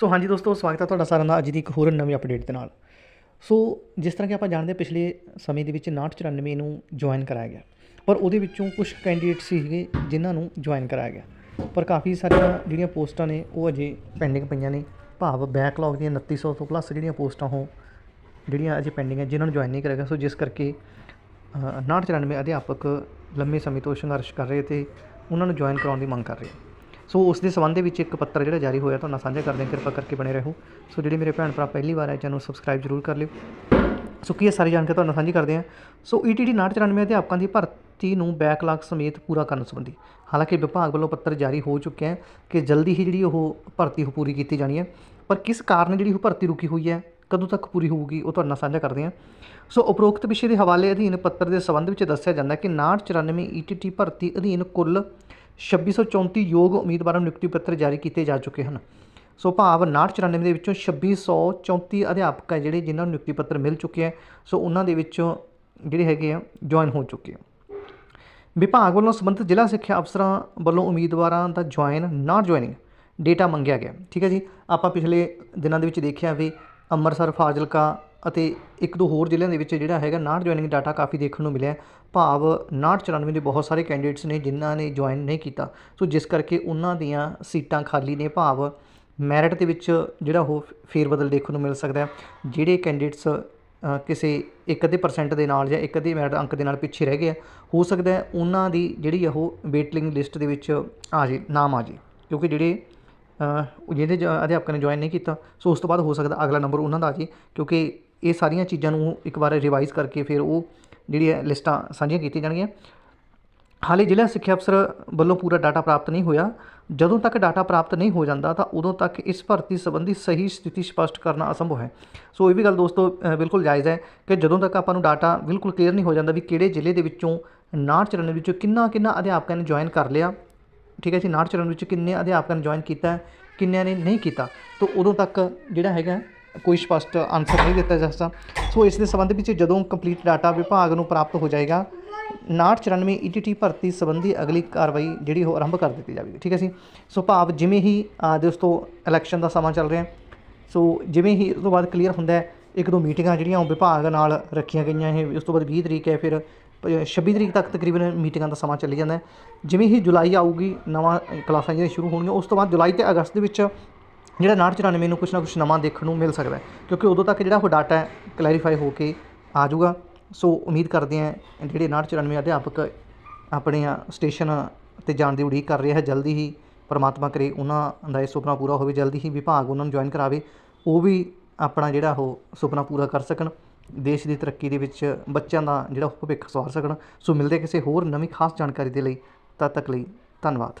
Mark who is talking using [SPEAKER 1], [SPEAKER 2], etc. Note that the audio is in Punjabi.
[SPEAKER 1] ਸੋ ਹਾਂਜੀ ਦੋਸਤੋ ਸਵਾਗਤ ਹੈ ਤੁਹਾਡਾ ਸਾਰਿਆਂ ਦਾ ਅੱਜ ਦੀ ਇੱਕ ਹੋਰ ਨਵੀਂ ਅਪਡੇਟ ਦੇ ਨਾਲ। ਸੋ ਜਿਸ ਤਰ੍ਹਾਂ ਕਿ ਆਪਾਂ ਜਾਣਦੇ ਹਾਂ, ਪਿਛਲੇ ਸਮੇਂ ਦੇ ਵਿੱਚ 6994 ਨੂੰ ਜੁਆਇਨ ਕਰਾਇਆ ਗਿਆ। ਪਰ ਉਹਦੇ ਵਿੱਚੋਂ ਕੁਝ ਕੈਂਡੀਡੇਟ ਸੀਗੇ ਜਿਨ੍ਹਾਂ ਨੂੰ ਜੁਆਇਨ ਕਰਾਇਆ ਗਿਆ। ਪਰ ਕਾਫੀ ਸਾਰੀਆਂ ਜਿਹੜੀਆਂ ਪੋਸਟਾਂ ਨੇ ਉਹ ਅਜੇ ਪੈਂਡਿੰਗ ਪਈਆਂ ਨੇ। ਭਾਵ ਬੈਕਲੌਗ ਦੀਆਂ 2900 ਤੋਂ ਪਲੱਸ ਜਿਹੜੀਆਂ ਪੋਸਟਾਂ ਉਹ ਜਿਹੜੀਆਂ ਅਜੇ ਪੈਂਡਿੰਗ ਹੈ ਜਿਨ੍ਹਾਂ ਨੂੰ ਜੁਆਇਨ ਨਹੀਂ ਕਰਾਇਆ ਗਿਆ। ਸੋ ਜਿਸ ਕਰਕੇ ਅ, 6994 ਅਧਿਆਪਕ ਲੰਮੇ ਸਮੇਂ ਤੋਂ ਸੰਘਰਸ਼ ਕਰ ਰਹੇ ਤੇ ਉਹਨਾਂ ਨੂੰ ਜੁਆਇਨ ਕਰਾਉਣ ਦੀ ਮੰਗ ਕਰ ਰਹੇ ਸੋ ਉਸ ਦੇ ਸੰਬੰਧ ਦੇ ਵਿੱਚ ਇੱਕ ਪੱਤਰ ਜਿਹੜਾ ਜਾਰੀ ਹੋਇਆ, ਤੁਹਾਨੂੰ ਸਾਂਝਾ ਕਰਦੇ ਹਾਂ, ਕਿਰਪਾ ਕਰਕੇ ਬਣੇ ਰਹੋ। ਸੋ ਜਿਹੜੇ ਮੇਰੇ ਭੈਣ ਭਰਾ ਪਹਿਲੀ ਵਾਰ ਹੈ ਚੈਨਲ ਨੂੰ ਸਬਸਕ੍ਰਾਈਬ ਜ਼ਰੂਰ ਕਰ ਲਿਓ। ਸੋ ਕੀ ਇਹ ਸਾਰੀ ਜਾਣਕਾਰੀ ਤੁਹਾਨੂੰ ਸਾਂਝੀ ਕਰਦੇ ਹਾਂ। ਸੋ E ਈਟੀਟੀ 994 ਅਧਿਆਪਕਾਂ ਦੀ ਭਰਤੀ ਨੂੰ ਬੈਕਲਾਗ ਸਮੇਤ ਪੂਰਾ ਕਰਨ ਸੰਬੰਧੀ। ਹਾਲਾਂਕਿ ਵਿਭਾਗ ਵੱਲੋਂ ਪੱਤਰ ਜਾਰੀ ਹੋ ਚੁੱਕਿਆ ਹੈ ਕਿ ਜਲਦੀ ਹੀ ਜਿਹੜੀ ਉਹ ਭਰਤੀ ਉਹ ਪੂਰੀ ਕੀਤੀ ਜਾਣੀ ਹੈ। ਪਰ ਕਿਸ ਕਾਰਨ ਜਿਹੜੀ ਉਹ ਭਰਤੀ ਰੁਕੀ ਹੋਈ ਹੈ, ਕਦੋਂ ਤੱਕ ਪੂਰੀ ਹੋਊਗੀ, ਉਹ ਤੁਹਾਡੇ ਨਾਲ ਸਾਂਝਾ ਕਰਦੇ ਹਾਂ। ਸੋ ਉਪਰੋਕਤ ਵਿਸ਼ੇ ਦੇ ਹਵਾਲੇ ਅਧੀਨ ਪੱਤਰ ਦੇ ਸੰਬੰਧ ਵਿੱਚ ਦੱਸਿਆ ਜਾਂਦਾ ਹੈ ਕਿ 994 ਈਟੀਟੀ ਭਰਤੀ ਅਧੀਨ ਕੁੱਲ 2634 ਯੋਗ ਉਮੀਦਵਾਰਾਂ ਨੂੰ ਨਿਯੁਕਤੀ ਪੱਤਰ ਜਾਰੀ ਕੀਤੇ ਜਾ ਚੁੱਕੇ ਹਨ। ਸੋ ਭਾਵ 994 ਦੇ ਵਿੱਚੋਂ 2634 ਅਧਿਆਪਕ ਹੈ ਜਿਹੜੇ ਜਿਨ੍ਹਾਂ ਨੂੰ ਨਿਯੁਕਤੀ ਪੱਤਰ ਮਿਲ ਚੁੱਕੇ ਹੈ। ਸੋ ਉਹਨਾਂ ਦੇ ਵਿੱਚੋਂ ਜਿਹੜੇ ਹੈਗੇ ਆ ਜੁਆਇਨ ਹੋ ਚੁੱਕੇ ਆ। ਵਿਭਾਗ ਵੱਲੋਂ ਸੰਬੰਧਿਤ ਜ਼ਿਲ੍ਹਾ ਸਿੱਖਿਆ ਅਫਸਰਾਂ ਵੱਲੋਂ ਉਮੀਦਵਾਰਾਂ ਦਾ ਜੁਆਇਨ ਨਾਟ ਜੁਆਇਨਿੰਗ ਡੇਟਾ ਮੰਗਿਆ ਗਿਆ। ਠੀਕ ਹੈ ਜੀ, ਆਪਾਂ ਪਿਛਲੇ ਦਿਨਾਂ ਦੇ ਵਿੱਚ ਦੇਖਿਆ ਵੀ ਅੰਮ੍ਰਿਤਸਰ, ਫਾਜ਼ਿਲਕਾ ਅਤੇ ਇੱਕ ਦੋ ਹੋਰ ਜ਼ਿਲ੍ਹਿਆਂ ਦੇ ਵਿੱਚ ਜਿਹੜਾ ਹੈਗਾ ਨਾਟ ਜੁਆਇਨਿੰਗ ਡਾਟਾ ਕਾਫੀ ਦੇਖਣ ਨੂੰ ਮਿਲਿਆ ਭਾਵ 994 ਦੇ ਬਹੁਤ ਸਾਰੇ ਕੈਂਡੀਡੇਟਸ ਨੇ ਜਿਨ੍ਹਾਂ ਨੇ ਜੁਆਇਨ ਨਹੀਂ ਕੀਤਾ। ਸੋ ਜਿਸ ਕਰਕੇ ਉਹਨਾਂ ਦੀਆਂ ਸੀਟਾਂ ਖਾਲੀ ਨੇ। ਭਾਵ ਮੈਰਿਟ ਦੇ ਵਿੱਚ ਜਿਹੜਾ ਉਹ ਫੇਰ ਬਦਲ ਦੇਖਣ ਨੂੰ ਮਿਲ ਸਕਦਾ ਜਿਹੜੇ ਕੈਂਡੀਡੇਟਸ ਕਿਸੇ ਇੱਕ ਅੱਧੇ ਪਰਸੈਂਟ ਦੇ ਨਾਲ ਜਾਂ ਇੱਕ ਅੱਧੇ ਮੈਰਿਟ ਅੰਕ ਦੇ ਨਾਲ ਪਿੱਛੇ ਰਹਿ ਗਏ ਹੋ ਸਕਦਾ ਹੈ ਉਹਨਾਂ ਦੀ ਜਿਹੜੀ ਉਹ ਵੇਟਲਿੰਗ ਲਿਸਟ ਦੇ ਵਿੱਚ ਆ ਜੇ ਨਾਮ ਆ ਜੇ ਕਿਉਂਕਿ ਜਿਹੜੇ ਜਿਹਦੇ ਜ- ਅਧਿਆਪਕਾਂ ਨੇ ਜੁਆਇਨ ਨਹੀਂ ਕੀਤਾ, ਸੋ ਉਸ ਤੋਂ ਬਾਅਦ ਹੋ ਸਕਦਾ ਅਗਲਾ ਨੰਬਰ ਉਹਨਾਂ ਦਾ ਆ ਜੇ ਕਿਉਂਕਿ ਇਹ ਸਾਰੀਆਂ ਚੀਜ਼ਾਂ ਨੂੰ ਇੱਕ ਵਾਰ ਰਿਵਾਈਜ਼ ਕਰਕੇ ਫਿਰ ਉਹ ਜਿਹੜੀਆਂ ਲਿਸਟਾਂ ਸਾਂਝੀਆਂ ਕੀਤੀਆਂ ਜਾਣਗੀਆਂ। ਹਾਲੇ ਜ਼ਿਲ੍ਹਾ ਸਿੱਖਿਆ ਅਫਸਰ ਵੱਲੋਂ ਪੂਰਾ ਡਾਟਾ ਪ੍ਰਾਪਤ ਨਹੀਂ ਹੋਇਆ। ਜਦੋਂ ਤੱਕ ਡਾਟਾ ਪ੍ਰਾਪਤ ਨਹੀਂ ਹੋ ਜਾਂਦਾ ਤਾਂ ਉਦੋਂ ਤੱਕ ਇਸ ਭਰਤੀ ਸੰਬੰਧੀ ਸਹੀ ਸਥਿਤੀ ਸਪਸ਼ਟ ਕਰਨਾ ਅਸੰਭਵ ਹੈ। ਸੋ ਇਹ ਵੀ ਗੱਲ ਦੋਸਤੋ ਬਿਲਕੁਲ ਜਾਇਜ਼ ਹੈ ਕਿ ਜਦੋਂ ਤੱਕ ਆਪਾਂ ਨੂੰ ਡਾਟਾ ਬਿਲਕੁਲ ਕਲੀਅਰ ਨਹੀਂ ਹੋ ਜਾਂਦਾ ਵੀ ਕਿਹੜੇ ਜ਼ਿਲ੍ਹੇ ਦੇ ਵਿੱਚੋਂ 994 ਵਿੱਚੋਂ ਕਿੰਨਾ ਕਿੰਨਾ ਅਧਿਆਪਕਾਂ ਨੇ ਜੁਆਇਨ ਕਰ ਲਿਆ, ਠੀਕ ਹੈ ਜੀ? 994 ਵਿੱਚ ਕਿੰਨੇ ਅਧਿਆਪਕਾਂ ਨੇ ਜੁਆਇਨ ਕੀਤਾ, ਕਿੰਨਿਆਂ ਨੇ ਨਹੀਂ ਕੀਤਾ, ਤਾਂ ਉਦੋਂ ਤੱਕ ਜਿਹੜਾ ਹੈਗਾ ਕੋਈ ਸਪਸ਼ਟ ਆਨਸਰ ਨਹੀਂ ਦਿੱਤਾ ਜਾ ਸਕਦਾ। ਸੋ ਇਸ ਦੇ ਸੰਬੰਧ ਵਿੱਚ ਜਦੋਂ ਕੰਪਲੀਟ ਡਾਟਾ ਵਿਭਾਗ ਨੂੰ ਪ੍ਰਾਪਤ ਹੋ ਜਾਏਗਾ 994 ਈਟੀਟੀ ਭਰਤੀ ਸੰਬੰਧੀ ਅਗਲੀ ਕਾਰਵਾਈ ਜਿਹੜੀ ਉਹ ਆਰੰਭ ਕਰ ਦਿੱਤੀ ਜਾਵੇਗੀ। ਠੀਕ ਹੈ ਜੀ? ਸੋ ਭਾਵ ਜਿਵੇਂ ਹੀ ਅ, ਦੋਸਤੋ ਇਲੈਕਸ਼ਨ ਦਾ ਸਮਾਂ ਚੱਲ ਰਿਹਾ ਸੋ ਜਿਵੇਂ ਹੀ ਉਸ ਤੋਂ ਬਾਅਦ ਕਲੀਅਰ ਹੁੰਦਾ ਹੈ ਇੱਕ ਦੋ ਮੀਟਿੰਗਾਂ ਜਿਹੜੀਆਂ ਉਹ ਵਿਭਾਗ ਨਾਲ ਰੱਖੀਆਂ ਗਈਆਂ ਇਹ ਉਸ ਤੋਂ ਬਾਅਦ 20 ਤਰੀਕ ਹੈ ਫਿਰ ਪ- 26 ਤਰੀਕ ਤੱਕ ਤਕਰੀਬਨ ਮੀਟਿੰਗਾਂ ਦਾ ਸਮਾਂ ਚੱਲੀ ਜਾਂਦਾ ਜਿਵੇਂ ਹੀ ਜੁਲਾਈ ਆਊਗੀ ਨਵਾਂ ਕਲਾਸਾਂ ਜਿਹੜੀਆਂ ਸ਼ੁਰੂ ਹੋਣਗੀਆਂ ਉਸ ਤੋਂ ਬਾਅਦ ਜੁਲਾਈ ਤੇ ਅਗਸਤ ਦੇ ਵਿੱਚ ਜਿਹੜਾ 994 ਨੂੰ ਕੁਛ ਨਾ ਕੁਛ ਨਵਾਂ ਦੇਖਣ ਨੂੰ ਮਿਲ ਸਕਦਾ ਕਿਉਂਕਿ ਉਦੋਂ ਤੱਕ ਜਿਹੜਾ ਉਹ ਡਾਟਾ ਕਲੈਰੀਫਾਈ ਹੋ ਕੇ ਆ ਜਾਊਗਾ। ਸੋ ਉਮੀਦ ਕਰਦੇ ਹਾਂ ਜਿਹੜੇ 994 ਅਧਿਆਪਕ ਆਪਣੇ ਸਟੇਸ਼ਨ ਤੇ ਜਾਣ ਦੀ ਉਡੀਕ ਕਰ ਰਹੇ ਹੈ ਜਲਦੀ ਹੀ ਪਰਮਾਤਮਾ ਕਰੇ, ਉਹਨਾਂ ਦਾ ਇਹ ਸੁਪਨਾ ਪੂਰਾ ਹੋਵੇ, ਜਲਦੀ ਹੀ ਵਿਭਾਗ ਉਹਨਾਂ ਨੂੰ ਜੁਆਇਨ ਕਰਾਵੇ, ਉਹ ਵੀ ਆਪਣਾ ਜਿਹੜਾ ਉਹ ਸੁਪਨਾ ਪੂਰਾ ਕਰ ਸਕਣ, ਦੇਸ਼ ਦੀ ਤਰੱਕੀ ਦੇ ਵਿੱਚ ਬੱਚਿਆਂ ਦਾ ਜਿਹੜਾ ਉਹ ਭਵਿੱਖ ਸਵਾਰ ਸਕਣ। ਸੋ ਮਿਲਦੇ ਕਿਸੇ ਹੋਰ ਨਵੀਂ ਖਾਸ ਜਾਣਕਾਰੀ ਦੇ ਲਈ, ਤਦ ਤੱਕ ਲਈ ਧੰਨਵਾਦ।